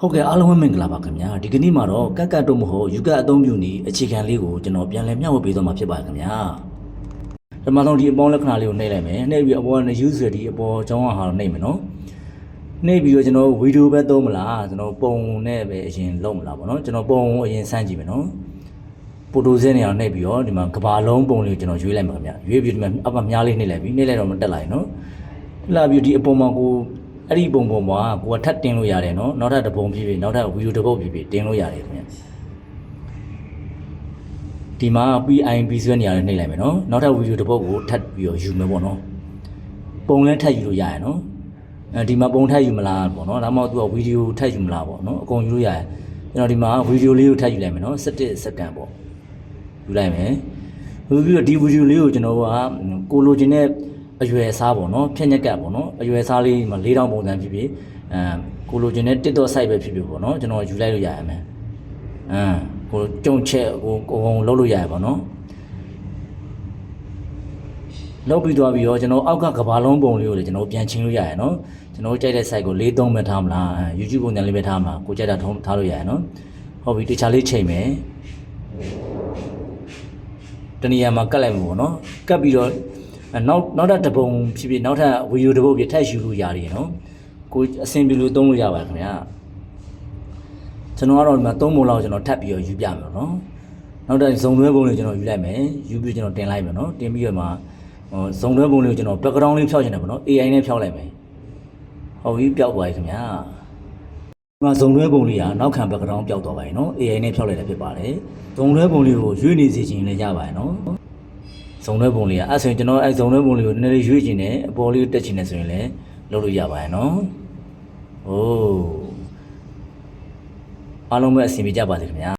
ဟုတ်ကဲ့အားလုံးပဲမင်္ဂလာပါခင်ဗျာဒီကနေ့မှာတော့ကက်ကတ်တော့မဟုတ်ယူကတ်အသုံးပြုနေအခြေခံလေးကိုကျွန်တော်ပြန်လည်မျှဝေပေးသွားမှာဖြစ်ပါခင်ဗျာပထမဆုံးဒီအပေါင်းလက္ခဏာလေးကိုနှိပ်လိုက်မယ်နှိပ်ပြီးအပေါ်က user ဒီအပေါ်အကြောင်းအဟာတော့နှိပ်မယ်နော်နှိပ်ပြီးတော့ကျွန်တော်ဗီဒီယိုပဲသုံးမလားကျွန်တော်ပုံနဲ့ပဲအရင်လုပ်မလားပေါ့နော်ကျွန်တော်ပုံကိုအရင်စမ်းကြည့်မယ်နော်ပိုတိုစင်းနေအောင်နှိပ်ပြီးတော့ဒီမှာကဘာလုံးပုံလေးကိုကျွန်တော်ရွေးလိုက်မှာခင်ဗျာရွေးပြီးဒီမှာအပမြားလေးနှိပ်လိုက်ပြီးနှိပ်လိုက်တော့မတက်လာရင်နော်လာပြီးဒီအပေါ်မှာကို အဲ့ဒီပုံပုံမှာကိုကထပ်တင်လို့ရတယ်နော်နောက်ထပ်တစ်ပုံဖြစ်ဖြစ်နောက်ထပ်ဗီဒီယိုတစ်ပုတ်ဖြစ်ဖြစ်တင်လို့ရတယ်ခင်ဗျာဒီမှာ PIB ဆွဲနေရတယ်နှိပ်လိုက်မယ်နော်နောက်ထပ်ဗီဒီယိုတစ်ပုတ်ကိုထပ်ပြီးတော့ယူမယ်ပေါ့နော်ပုံလဲထပ်ယူလို့ရရနော်အဲဒီမှာပုံထပ်ယူမလားပေါ့နော်ဒါမှမဟုတ်သူကဗီဒီယိုထပ်ယူမလားပေါ့နော်အကုန်ယူလို့ရတယ်ကျွန်တော်ဒီမှာဗီဒီယိုလေးကိုထပ်ယူလိုက်မယ်နော်17စက္ကန့်ပေါ့ယူလိုက်မယ်ပြီးပြီးတော့ဒီဗီဒီယိုလေးကိုကျွန်တော်ကကိုလိုချင်တဲ့ အရွယ်အစားပေါ့နော်ဖြည့်ညက်ကပ်ပေါ့နော်အရွယ်အစားလေးမှာ၄000ပုံစံဖြစ်ဖြစ်အဲကိုလိုချင်တဲ့ TikTok site ပဲဖြစ်ဖြစ်ပေါ့နော်ကျွန်တော်ယူလိုက်လို့ရရမယ်အမ်ကိုကြုံချက်ကိုကိုယ်လုံးလို့ရရပါတော့လောက်ပြီးသွားပြီးတော့ကျွန်တော်အောက်ကကဘာလုံးပုံလေးကိုလည်းကျွန်တော်ပြန်ချင်းလို့ရရနော်ကျွန်တော်ကြိုက်တဲ့ site ကို၄3ပဲထားမလားအဲ YouTube ပုံစံလေးပဲထားမလားကိုကြိုက်တာထုံးထားလို့ရရနော်ဟုတ်ပြီတခြားလေးချိန်မယ်တနည်းအားမှာကတ်လိုက်မှာပေါ့နော်ကတ်ပြီးတော့အဲ နောက်နောက်ထပ်တစ်ပုံဖြစ်ဖြစ်နောက်ထပ်ဗီဒီယိုတစ်ပုတ်ဖြစ်ထပ်ယူလို့ရတယ်နော်ကိုအဆင်ပြေလို့သုံးလို့ရပါခင်ဗျာကျွန်တော်ကတော့ဒီမှာ၃ပုံလောက်ကျွန်တော်ထပ်ပြီးတော့ယူပြမယ်နော်နောက်တဲ့ဇုံတွဲပုံလေးကျွန်တော်ယူလိုက်မယ်ယူပြီးကျွန်တော်တင်လိုက်မယ်နော်တင်ပြီးတော့မှဟိုဇုံတွဲပုံလေးကိုကျွန်တော် background လေးဖြောက်ချင်တယ်ပေါ့နော် AI နဲ့ဖြောက်လိုက်မယ်ဟုတ်ပြီပျောက်သွားပြီခင်ဗျာဒီမှာဇုံတွဲပုံလေးကနောက်ခံ background ပျောက်သွားပါပြီနော် AI နဲ့ဖြောက်လိုက်တာဖြစ်ပါတယ်ဇုံတွဲပုံလေးကိုရွေ့နေစေချင်လည်းရပါတယ်နော် ဇုံတွဲပုံလေးကအဲ့ဆိုရင်ကျွန်တော်အဲ့ဇုံတွဲပုံလေးကိုနည်းနည်းလေးရွေ့ချင်တယ်အပေါ်လေးကိုတက်ချင်တယ်ဆိုရင်လည်းလုပ်လို့ရပါတယ်နော်ဟိုးအားလုံးပဲအဆင်ပြေကြပါစေခင်ဗျာ